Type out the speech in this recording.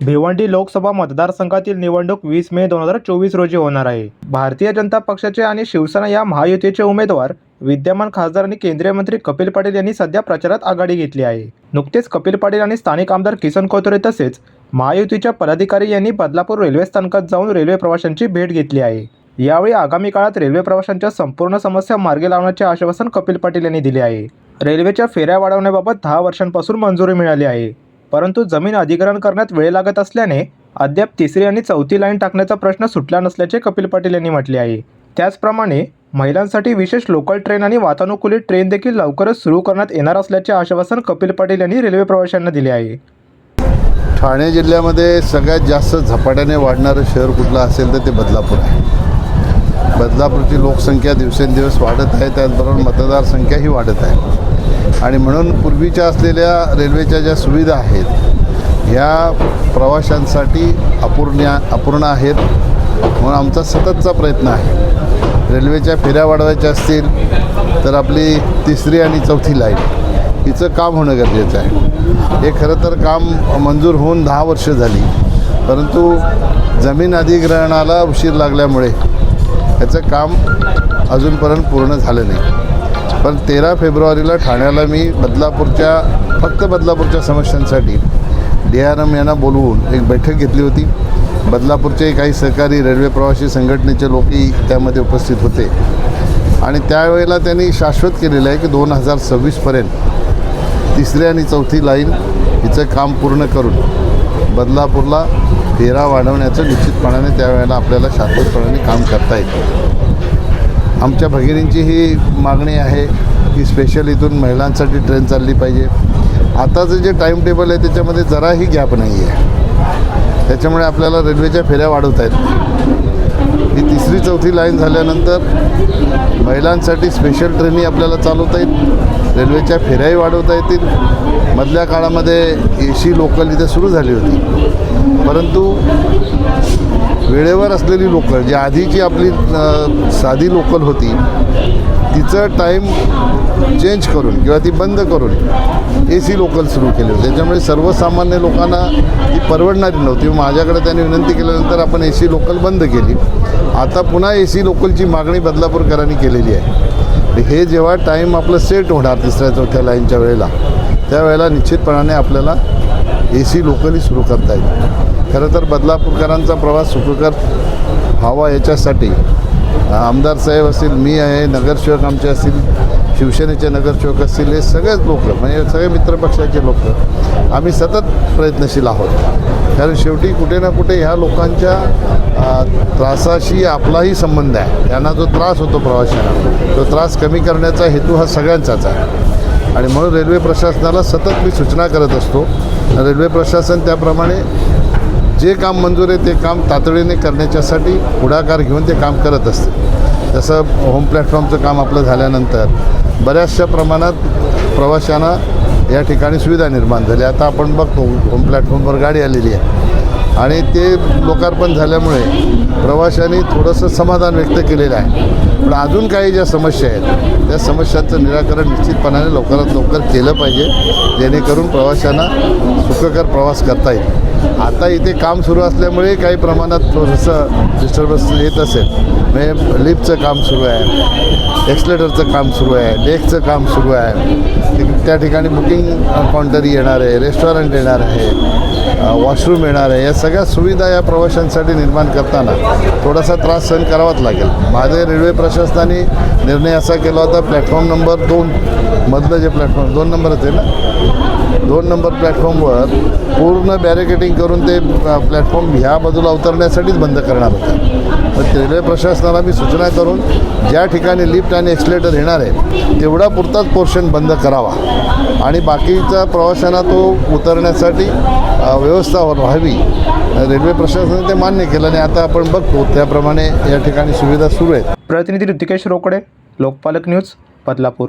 भिवंडी लोकसभा मतदारसंघातील निवडणूक वीस मे दोन हजार चोवीस रोजी होणार आहे. भारतीय जनता पक्षाचे आणि शिवसेना या महायुतीचे उमेदवार विद्यमान खासदार आणि केंद्रीय मंत्री कपिल पाटील यांनी सध्या प्रचारात आघाडी घेतली आहे. नुकतेच कपिल पाटील आणि स्थानिक आमदार किसन कोथोरे तसेच महायुतीच्या पदाधिकारी यांनी बदलापूर रेल्वे स्थानकात जाऊन रेल्वे प्रवाशांची भेट घेतली आहे. यावेळी आगामी काळात रेल्वे प्रवाशांच्या संपूर्ण समस्या मार्गी लावण्याचे आश्वासन कपिल पाटील यांनी दिले आहे. रेल्वेच्या फेऱ्या वाढवण्याबाबत दहा वर्षांपासून मंजुरी मिळाली आहे. परंतु जमीन अधिग्रहण करण्यात वेळ लागत असल्याने अद्याप तिसरी आणि चौथी लाईन टाकण्याचा प्रश्न सुटला नसल्याचे कपिल पाटील यांनी म्हटले आहे. त्याचप्रमाणे महिलांसाठी विशेष लोकल ट्रेन आणि वातानुकूलित ट्रेन देखील लवकरच सुरू करण्यात येणार असल्याचे आश्वासन कपिल पाटील यांनी रेल्वे प्रवाशांना दिले आहे. ठाणे जिल्ह्यामध्ये सगळ्यात जास्त झपाट्याने वाढणारं शहर कुठलं असेल तर ते बदलापूर आहे. बदलापूरची लोकसंख्या दिवसेंदिवस वाढत आहे त्याचबरोबर मतदारसंख्याही वाढत आहे. आणि म्हणून पूर्वीच्या असलेल्या रेल्वेच्या ज्या सुविधा आहेत ह्या प्रवाशांसाठी अपूर्ण्या अपूर्ण आहेत. म्हणून आमचा सततचा प्रयत्न आहे. रेल्वेच्या फेऱ्या वाढवायच्या असतील तर आपली तिसरी आणि चौथी लाईन हिचं काम होणं गरजेचं आहे. हे खरं तर काम मंजूर होऊन दहा वर्ष झाली परंतु जमीन अधिग्रहणाला उशीर लागल्यामुळे याचं काम अजूनपर्यंत पूर्ण झालं नाही. पण तेरा फेब्रुवारीला ठाण्याला मी बदलापूरच्या फक्त बदलापूरच्या समस्यांसाठी डी आर एम यांना बोलवून एक बैठक घेतली होती. बदलापूरचे काही सहकारी रेल्वे प्रवासी संघटनेचे लोकही त्यामध्ये उपस्थित होते. आणि त्यावेळेला त्यांनी शाश्वत केलेलं आहे की दोन हजार सव्वीसपर्यंत तिसरी आणि चौथी लाईन हिचं काम पूर्ण करून बदलापूरला फेरा वाढवण्याचं निश्चितपणाने त्यावेळेला आपल्याला शाश्वतपणाने काम करता येतं. आमच्या भगिनींची ही मागणी आहे की स्पेशल इथून महिलांसाठी ट्रेन चालली पाहिजे. आताचं जे टाईम टेबल आहे त्याच्यामध्ये जराही गॅप नाही आहे त्याच्यामुळे आपल्याला रेल्वेच्या फेऱ्या वाढवता आहेत तिसरी चौथी लाईन झाल्यानंतर महिलांसाठी स्पेशल ट्रेनी आपल्याला चालवता येईल. रेल्वेच्या फेऱ्याही वाढवता येतील. मधल्या काळामध्ये ए सी लोकल इथे सुरू झाली होती. परंतु वेळेवर असलेली लोकल जी आधीची आपली साधी लोकल होती तिचं टाईम चेंज करून किंवा ती बंद करून ए सी लोकल सुरू केली होती. त्याच्यामुळे सर्वसामान्य लोकांना ती परवडणारी नव्हती. माझ्याकडे त्यांनी विनंती केल्यानंतर आपण ए सी लोकल बंद केली. आता पुन्हा ए सी लोकलची मागणी बदलापूरकरांनी केलेली आहे. हे जेव्हा टाईम आपलं सेट होणार तिसऱ्या चौथ्या लाईनच्या वेळेला त्यावेळेला निश्चितपणाने आपल्याला ए सी लोकली सुरू करता येईल. खरं तर बदलापूरकरांचा प्रवास सुखकर व्हावा याच्यासाठी आमदार साहेब असतील मी आहे नगरसेवक आमचे असतील शिवसेनेचे नगरसेवक असतील हे सगळेच लोक म्हणजे सगळे मित्रपक्षाचे लोक आम्ही सतत प्रयत्नशील आहोत. कारण शेवटी कुठे ना कुठे ह्या लोकांच्या त्रासाशी आपलाही संबंध आहे. त्यांना जो त्रास होतो प्रवाशांना तो त्रास कमी करण्याचा हेतू हा सगळ्यांचाच आहे. आणि म्हणून रेल्वे प्रशासनाला सतत मी सूचना करत असतो रेल्वे प्रशासन त्याप्रमाणे जे काम मंजूर आहे ते काम तातडीने करण्याच्यासाठी पुढाकार घेऊन ते काम करत असते. जसं होम प्लॅटफॉर्मचं काम आपलं झाल्यानंतर बऱ्याचशा प्रमाणात प्रवाशांना या ठिकाणी सुविधा निर्माण झाली. आता आपण बघतो होम प्लॅटफॉर्मवर गाडी आलेली आहे. आणि ते लोकार्पण झाल्यामुळे प्रवाशांनी थोडंसं समाधान व्यक्त केलेलं आहे. पण अजून काही ज्या समस्या आहेत त्या समस्यांचं निराकरण निश्चितपणाने लवकरात लवकर केलं पाहिजे जेणेकरून प्रवाशांना सुखकर प्रवास करता येईल. आता इथे काम सुरू असल्यामुळे काही प्रमाणात थोडंसं डिस्टर्बन्स येत असेल. म्हणजे लिफ्टचं काम सुरू आहे एक्सलेटरचं काम सुरू आहे डेस्कचं काम सुरू आहे. त्या ठिकाणी बुकिंग काउंटर येणार आहे रेस्टॉरंट येणार आहे वॉशरूम येणार आहे. या सगळ्या सुविधा या प्रवाशांसाठी निर्माण करताना थोडासा त्रास सहन करावाच लागेल. माझे रेल्वे प्रशासनाने निर्णय असा केला होता प्लॅटफॉर्म नंबर दोन मधलं जे प्लॅटफॉर्म दोन नंबरच आहे ना? दोन नंबर प्लॅटफॉर्मवर पूर्ण बॅरिकेटिंग करून ते प्लॅटफॉर्म ह्या बाजूला उतरण्यासाठीच बंद करणार होतं. पण रेल्वे प्रशासनाला मी सूचना करून ज्या ठिकाणी लिफ्ट आणि एक्सलेटर येणार आहे तेवढा पुरताच पोर्शन बंद करावा. आणि बाकीच्या प्रवाशांना तो उतरण्यासाठी व्यवस्था व्हावी. रेल्वे प्रशासनाने ते मान्य केलं आणि आता आपण बघतो त्याप्रमाणे या ठिकाणी सुविधा सुरू आहेत. प्रतिनिधी ऋतिकेश रोकडे लोकपालक न्यूज बदलापूर.